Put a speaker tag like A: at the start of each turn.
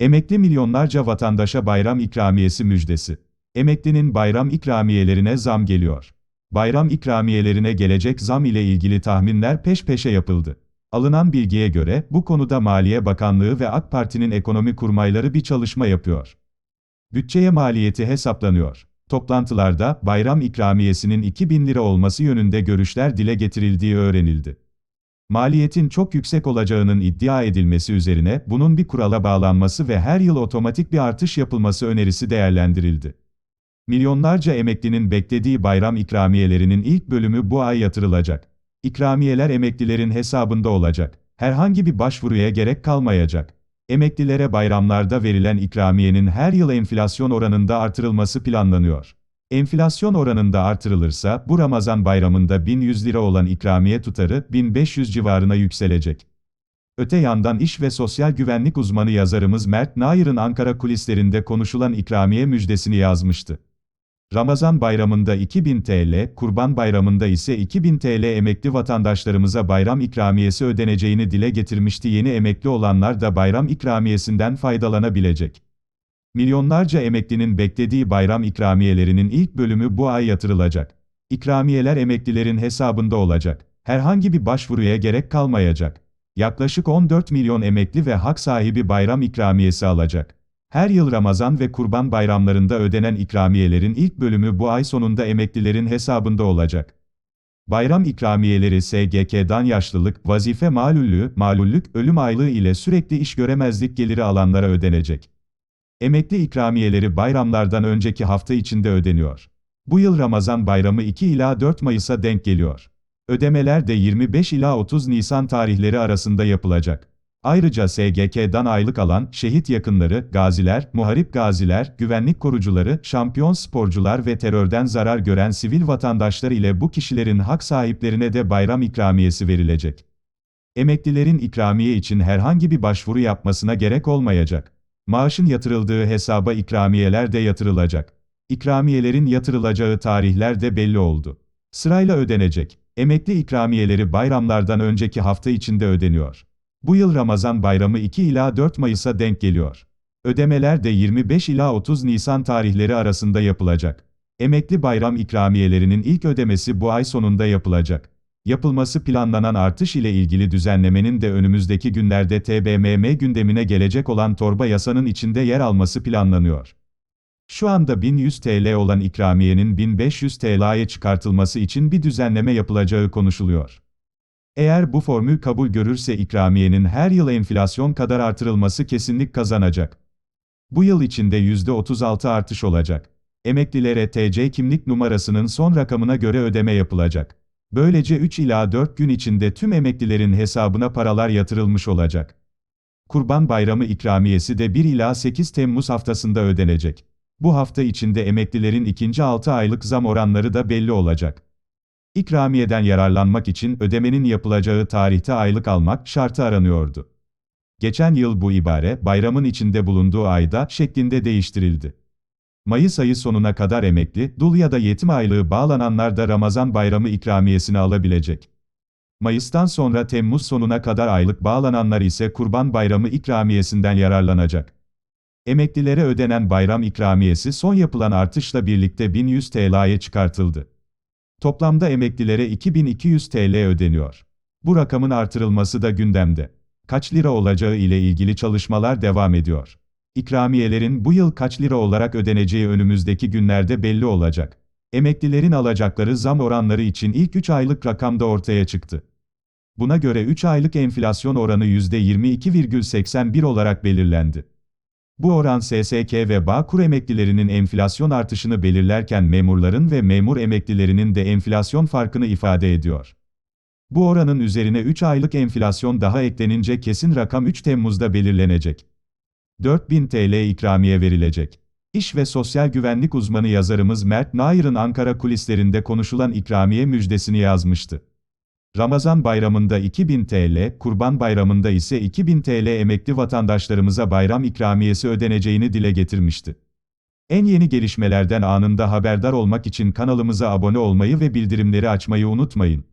A: Emekli milyonlarca vatandaşa bayram ikramiyesi müjdesi. Emeklinin bayram ikramiyelerine zam geliyor. Bayram ikramiyelerine gelecek zam ile ilgili tahminler peş peşe yapıldı. Alınan bilgiye göre bu konuda Maliye Bakanlığı ve AK Parti'nin ekonomi kurmayları bir çalışma yapıyor. Bütçeye maliyeti hesaplanıyor. Toplantılarda bayram ikramiyesinin 2000 lira olması yönünde görüşler dile getirildiği öğrenildi. Maliyetin çok yüksek olacağının iddia edilmesi üzerine bunun bir kurala bağlanması ve her yıl otomatik bir artış yapılması önerisi değerlendirildi. Milyonlarca emeklinin beklediği bayram ikramiyelerinin ilk bölümü bu ay yatırılacak. İkramiyeler emeklilerin hesabında olacak. Herhangi bir başvuruya gerek kalmayacak. Emeklilere bayramlarda verilen ikramiyenin her yıl enflasyon oranında artırılması planlanıyor. Enflasyon oranında artırılırsa bu Ramazan bayramında 1100 lira olan ikramiye tutarı 1500 civarına yükselecek. Öte yandan iş ve sosyal güvenlik uzmanı yazarımız Mert Nair'ın Ankara kulislerinde konuşulan ikramiye müjdesini yazmıştı. Ramazan bayramında 2000 TL, Kurban bayramında ise 2000 TL emekli vatandaşlarımıza bayram ikramiyesi ödeneceğini dile getirmişti. Yeni emekli olanlar da bayram ikramiyesinden faydalanabilecek. Milyonlarca emeklinin beklediği bayram ikramiyelerinin ilk bölümü bu ay yatırılacak. İkramiyeler emeklilerin hesabında olacak. Herhangi bir başvuruya gerek kalmayacak. Yaklaşık 14 milyon emekli ve hak sahibi bayram ikramiyesi alacak. Her yıl Ramazan ve Kurban bayramlarında ödenen ikramiyelerin ilk bölümü bu ay sonunda emeklilerin hesabında olacak. Bayram ikramiyeleri SGK'dan yaşlılık, vazife malullüğü, malullük, ölüm aylığı ile sürekli iş göremezlik geliri alanlara ödenecek. Emekli ikramiyeleri bayramlardan önceki hafta içinde ödeniyor. Bu yıl Ramazan bayramı 2 ila 4 Mayıs'a denk geliyor. Ödemeler de 25 ila 30 Nisan tarihleri arasında yapılacak. Ayrıca SGK'dan aylık alan, şehit yakınları, gaziler, muharip gaziler, güvenlik korucuları, şampiyon sporcular ve terörden zarar gören sivil vatandaşlar ile bu kişilerin hak sahiplerine de bayram ikramiyesi verilecek. Emeklilerin ikramiye için herhangi bir başvuru yapmasına gerek olmayacak. Maaşın yatırıldığı hesaba ikramiyeler de yatırılacak. İkramiyelerin yatırılacağı tarihler de belli oldu. Sırayla ödenecek. Emekli ikramiyeleri bayramlardan önceki hafta içinde ödeniyor. Bu yıl Ramazan bayramı 2 ila 4 Mayıs'a denk geliyor. Ödemeler de 25 ila 30 Nisan tarihleri arasında yapılacak. Emekli bayram ikramiyelerinin ilk ödemesi bu ay sonunda yapılacak. Yapılması planlanan artış ile ilgili düzenlemenin de önümüzdeki günlerde TBMM gündemine gelecek olan torba yasanın içinde yer alması planlanıyor. Şu anda 1100 TL olan ikramiyenin 1500 TL'ye çıkartılması için bir düzenleme yapılacağı konuşuluyor. Eğer bu formül kabul görürse ikramiyenin her yıl enflasyon kadar artırılması kesinlik kazanacak. Bu yıl içinde %36 artış olacak. Emeklilere TC kimlik numarasının son rakamına göre ödeme yapılacak. Böylece 3 ila 4 gün içinde tüm emeklilerin hesabına paralar yatırılmış olacak. Kurban Bayramı ikramiyesi de 1 ila 8 Temmuz haftasında ödenecek. Bu hafta içinde emeklilerin ikinci 6 aylık zam oranları da belli olacak. İkramiyeden yararlanmak için ödemenin yapılacağı tarihte aylık almak şartı aranıyordu. Geçen yıl bu ibare, bayramın içinde bulunduğu ayda şeklinde değiştirildi. Mayıs ayı sonuna kadar emekli, dul ya da yetim aylığı bağlananlar da Ramazan bayramı ikramiyesini alabilecek. Mayıs'tan sonra Temmuz sonuna kadar aylık bağlananlar ise Kurban Bayramı ikramiyesinden yararlanacak. Emeklilere ödenen bayram ikramiyesi son yapılan artışla birlikte 1100 TL'ye çıkartıldı. Toplamda emeklilere 2200 TL ödeniyor. Bu rakamın artırılması da gündemde. Kaç lira olacağı ile ilgili çalışmalar devam ediyor. İkramiyelerin bu yıl kaç lira olarak ödeneceği önümüzdeki günlerde belli olacak. Emeklilerin alacakları zam oranları için ilk 3 aylık rakam da ortaya çıktı. Buna göre 3 aylık enflasyon oranı %22,81 olarak belirlendi. Bu oran SSK ve Bağkur emeklilerinin enflasyon artışını belirlerken memurların ve memur emeklilerinin de enflasyon farkını ifade ediyor. Bu oranın üzerine 3 aylık enflasyon daha eklenince kesin rakam 3 Temmuz'da belirlenecek. 4000 TL ikramiye verilecek. İş ve sosyal güvenlik uzmanı yazarımız Mert Nair'ın Ankara kulislerinde konuşulan ikramiye müjdesini yazmıştı. Ramazan bayramında 2000 TL, Kurban bayramında ise 2000 TL emekli vatandaşlarımıza bayram ikramiyesi ödeneceğini dile getirmişti. En yeni gelişmelerden anında haberdar olmak için kanalımıza abone olmayı ve bildirimleri açmayı unutmayın.